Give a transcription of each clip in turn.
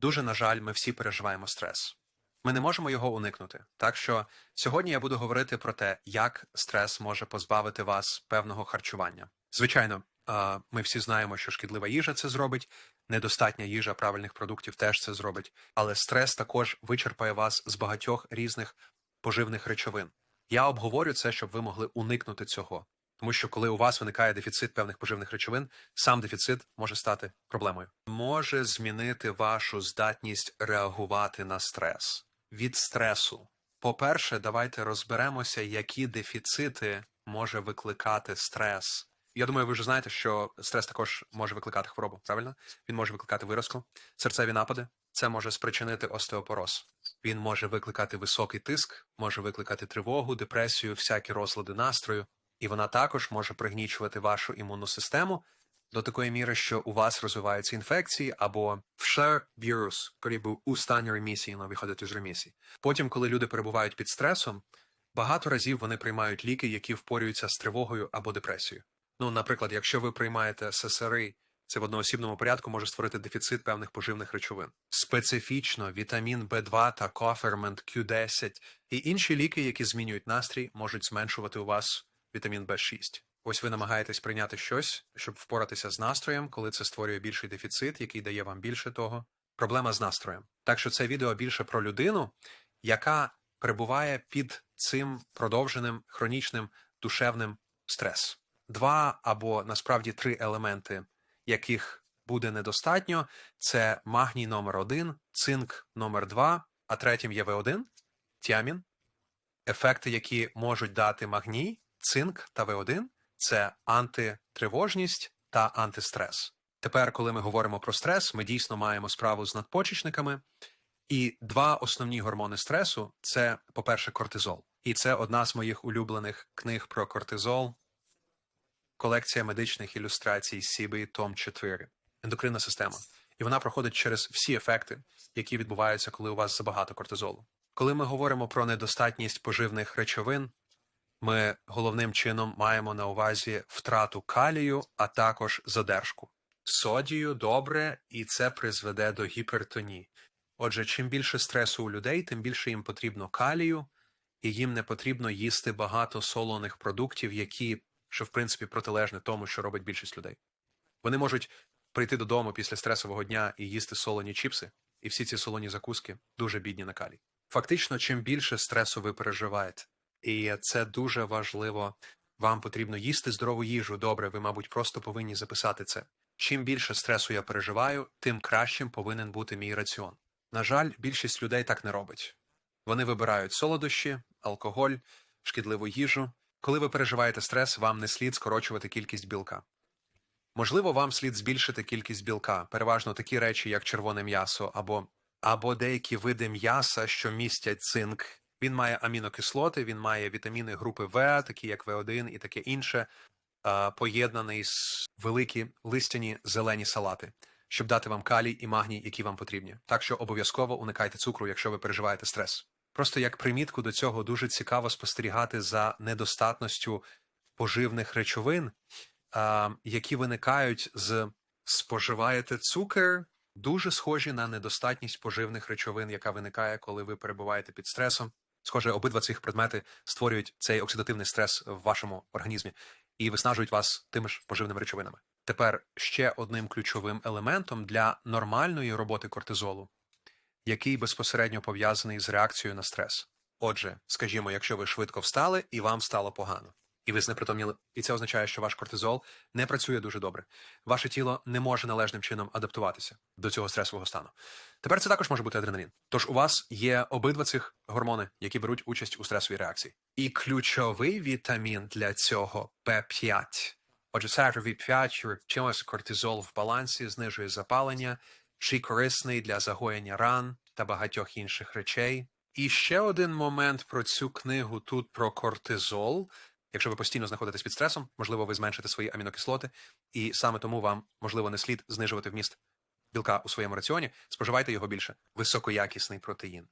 Дуже на жаль, ми всі переживаємо стрес. Ми не можемо його уникнути. Так що сьогодні я буду говорити про те, як стрес може позбавити вас певного харчування. Звичайно, ми всі знаємо, що шкідлива їжа це зробить, недостатня їжа правильних продуктів теж це зробить, але стрес також вичерпає вас з багатьох різних поживних речовин. Я обговорю це, щоб ви могли уникнути цього. Тому що коли у вас виникає дефіцит певних поживних речовин, сам дефіцит може стати проблемою. Може змінити вашу здатність реагувати на стрес від стресу. По-перше, давайте розберемося, які дефіцити може викликати стрес. Я думаю, ви вже знаєте, що стрес також може викликати хворобу. Правильно? Він може викликати виразку, серцеві напади. Це може спричинити остеопороз. Він може викликати високий тиск, може викликати тривогу, депресію, всякі розлади настрою, і вона також може пригнічувати вашу імунну систему до такої міри, що у вас розвиваються інфекції або вірус, який був у стані ремісії, але виходить з ремісії. Потім, коли люди перебувають під стресом, багато разів вони приймають ліки, які впорюються з тривогою або депресією. Ну, наприклад, якщо ви приймаєте ССРИ, це в одноосібному порядку може створити дефіцит певних поживних речовин. Специфічно вітамін В2 та кофермент Q10 і інші ліки, які змінюють настрій, можуть зменшувати у вас вітамін В6. Ось ви намагаєтесь прийняти щось, щоб впоратися з настроєм, коли це створює більший дефіцит, який дає вам більше того. Проблема з настроєм. Так що це відео більше про людину, яка перебуває під цим продовженим хронічним душевним стрес. Два або насправді три елементи, яких буде недостатньо, це магній номер 1 цинк номер 2 а третім є В1, тіамін. Ефекти, які можуть дати магній, цинк та В1 це антитривожність та антистрес. Тепер, коли ми говоримо про стрес, ми дійсно маємо справу з надпочечниками. І два основні гормони стресу це, по-перше, кортизол. І це одна з моїх улюблених книг про кортизол, колекція медичних ілюстрацій CB Том 4, ендокринна система. І вона проходить через всі ефекти, які відбуваються, коли у вас забагато кортизолу. Коли ми говоримо про недостатність поживних речовин, ми головним чином маємо на увазі втрату калію, а також задержку. Содію добре, і це призведе до гіпертонії. Отже, чим більше стресу у людей, тим більше їм потрібно калію, і їм не потрібно їсти багато солоних продуктів, які, що в принципі протилежне тому, що робить більшість людей. Вони можуть прийти додому після стресового дня і їсти солоні чіпси, і всі ці солоні закуски дуже бідні на калій. Фактично, чим більше стресу ви переживаєте, і це дуже важливо. Вам потрібно їсти здорову їжу. Добре, ви, мабуть, просто повинні записати це. Чим більше стресу я переживаю, тим кращим повинен бути мій раціон. На жаль, більшість людей так не робить. Вони вибирають солодощі, алкоголь, шкідливу їжу. Коли ви переживаєте стрес, вам не слід скорочувати кількість білка. Можливо, вам слід збільшити кількість білка, переважно такі речі, як червоне м'ясо, або, або деякі види м'яса, що містять цинк. Він має амінокислоти, він має вітаміни групи В, такі як В1 і таке інше, поєднаний з великі листяні зелені салати, щоб дати вам калій і магній, які вам потрібні. Так що обов'язково уникайте цукру, якщо ви переживаєте стрес. Просто як примітку до цього дуже цікаво спостерігати за недостатністю поживних речовин, які виникають з споживаєте цукер, дуже схожі на недостатність поживних речовин, яка виникає, коли ви перебуваєте під стресом. Схоже, обидва цих предмети створюють цей оксидативний стрес в вашому організмі і виснажують вас тими ж поживними речовинами. Тепер ще одним ключовим елементом для нормальної роботи кортизолу, який безпосередньо пов'язаний з реакцією на стрес. Отже, скажімо, якщо ви швидко встали і вам стало погано, і ви знепритомніли, і це означає, що ваш кортизол не працює дуже добре. Ваше тіло не може належним чином адаптуватися до цього стресового стану. Тепер це також може бути адреналін. Тож у вас є обидва цих гормони, які беруть участь у стресовій реакції. І ключовий вітамін для цього П5. Отже, сахаровий 5 чимось кортизол в балансі, знижує запалення, чи корисний для загоєння ран та багатьох інших речей. І ще один момент про цю книгу тут про кортизол. Якщо ви постійно знаходитесь під стресом, можливо, ви зменшите свої амінокислоти, і саме тому вам, можливо, не слід знижувати вміст білка у своєму раціоні, споживайте його більше. Високоякісний протеїн.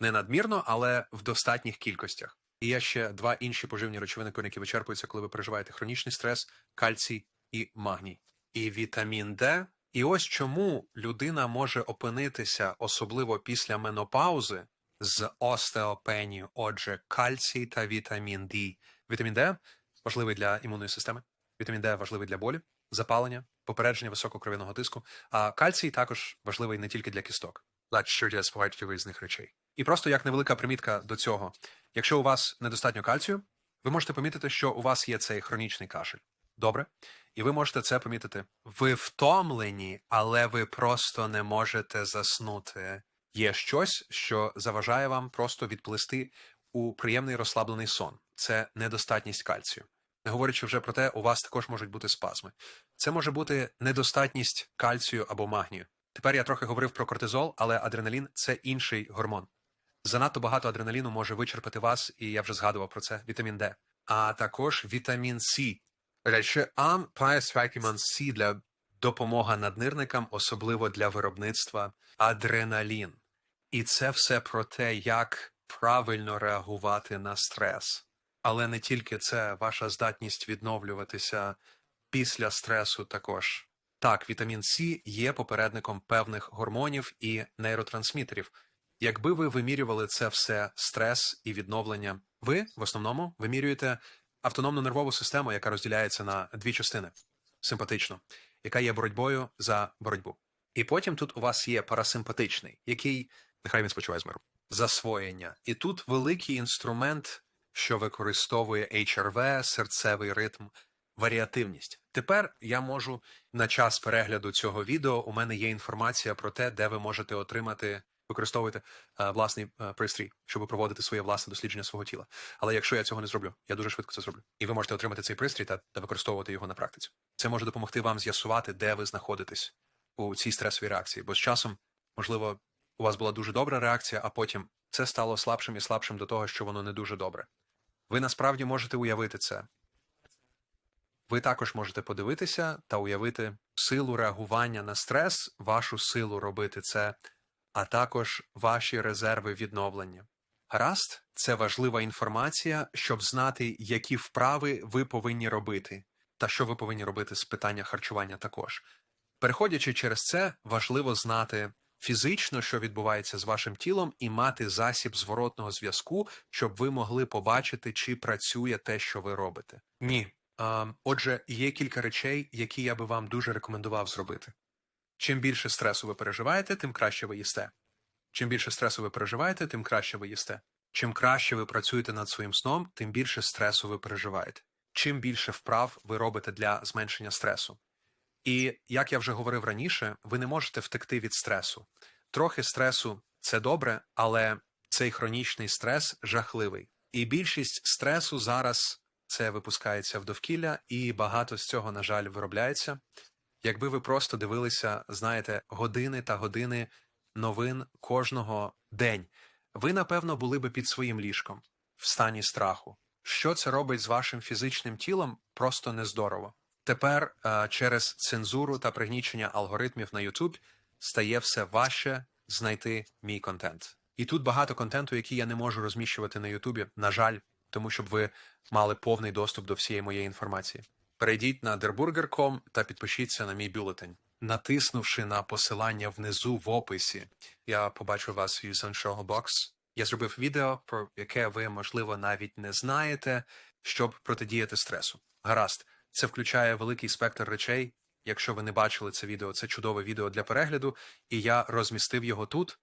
Не надмірно, але в достатніх кількостях. І є ще два інші поживні речовини, які вичерпуються, коли ви переживаєте хронічний стрес, кальцій і магній. І вітамін Д І ось чому людина може опинитися, особливо після менопаузи, з остеопенією, отже, кальцій та вітамін D. Вітамін D важливий для імунної системи, вітамін D важливий для болі, запалення, попередження високого кров'яного тиску, а кальцій також важливий не тільки для кісток, через багато різних речей. І просто як невелика примітка до цього, якщо у вас недостатньо кальцію, ви можете помітити, що у вас є цей хронічний кашель. Добре? І ви можете це помітити. Ви втомлені, але ви просто не можете заснути. Є щось, що заважає вам просто відплисти у приємний розслаблений сон. Це недостатність кальцію. Не говорячи вже про те, у вас також можуть бути спазми. Це може бути недостатність кальцію або магнію. Тепер я трохи говорив про кортизол, але адреналін це інший гормон. Занадто багато адреналіну може вичерпати вас, і я вже згадував про це вітамін Д. А також вітамін С. Речі, ам вітамін С для допомога наднирникам, особливо для виробництва адреналін. І це все про те, як правильно реагувати на стрес. Але не тільки це, ваша здатність відновлюватися після стресу також. Так, вітамін С є попередником певних гормонів і нейротрансмітерів. Якби ви вимірювали це все стрес і відновлення, ви в основному вимірюєте автономну нервову систему, яка розділяється на дві частини симпатично, яка є боротьбою за боротьбу. І потім тут у вас є парасимпатичний, який нехай він спочиває з миру. Засвоєння. І тут великий інструмент, що використовує HRV, серцевий ритм, варіативність. Тепер я можу на час перегляду цього відео. У мене є інформація про те, де ви можете отримати. Використовуйте е, власний е, пристрій, щоб проводити своє власне дослідження свого тіла. Але якщо я цього не зроблю, я дуже швидко це зроблю. І ви можете отримати цей пристрій та, та використовувати його на практиці. Це може допомогти вам з'ясувати, де ви знаходитесь у цій стресовій реакції. Бо з часом, можливо, у вас була дуже добра реакція, а потім це стало слабшим і слабшим до того, що воно не дуже добре. Ви насправді можете уявити це. Ви також можете подивитися та уявити силу реагування на стрес, вашу силу робити це, а також ваші резерви відновлення. Гаразд, це важлива інформація, щоб знати, які вправи ви повинні робити, та що ви повинні робити з питання харчування також. Переходячи через це, важливо знати фізично, що відбувається з вашим тілом, і мати засіб зворотного зв'язку, щоб ви могли побачити, чи працює те, що ви робите. Ні. Отже, є кілька речей, які я би вам дуже рекомендував зробити. Чим більше стресу ви переживаєте, тим краще ви їсте. Чим більше стресу ви переживаєте, тим краще ви їсте. Чим краще ви працюєте над своїм сном, тим більше стресу ви переживаєте. Чим більше вправ ви робите для зменшення стресу. І як я вже говорив раніше, ви не можете втекти від стресу. Трохи стресу це добре, але цей хронічний стрес жахливий. І більшість стресу зараз це випускається в довкілля, і багато з цього, на жаль, виробляється. Якби ви просто дивилися, знаєте, години та години новин кожного день, ви, напевно, були би під своїм ліжком в стані страху. Що це робить з вашим фізичним тілом, просто нездорово. Тепер е, через цензуру та пригнічення алгоритмів на YouTube стає все важче знайти мій контент. І тут багато контенту, який я не можу розміщувати на Ютубі, на жаль, тому щоб ви мали повний доступ до всієї моєї інформації. Перейдіть на derburger.com та підпишіться на мій бюлетень. Натиснувши на посилання внизу в описі, я побачу вас в Essential Box. Я зробив відео, про яке ви, можливо, навіть не знаєте, щоб протидіяти стресу. Гаразд, це включає великий спектр речей. Якщо ви не бачили це відео, це чудове відео для перегляду, і я розмістив його тут.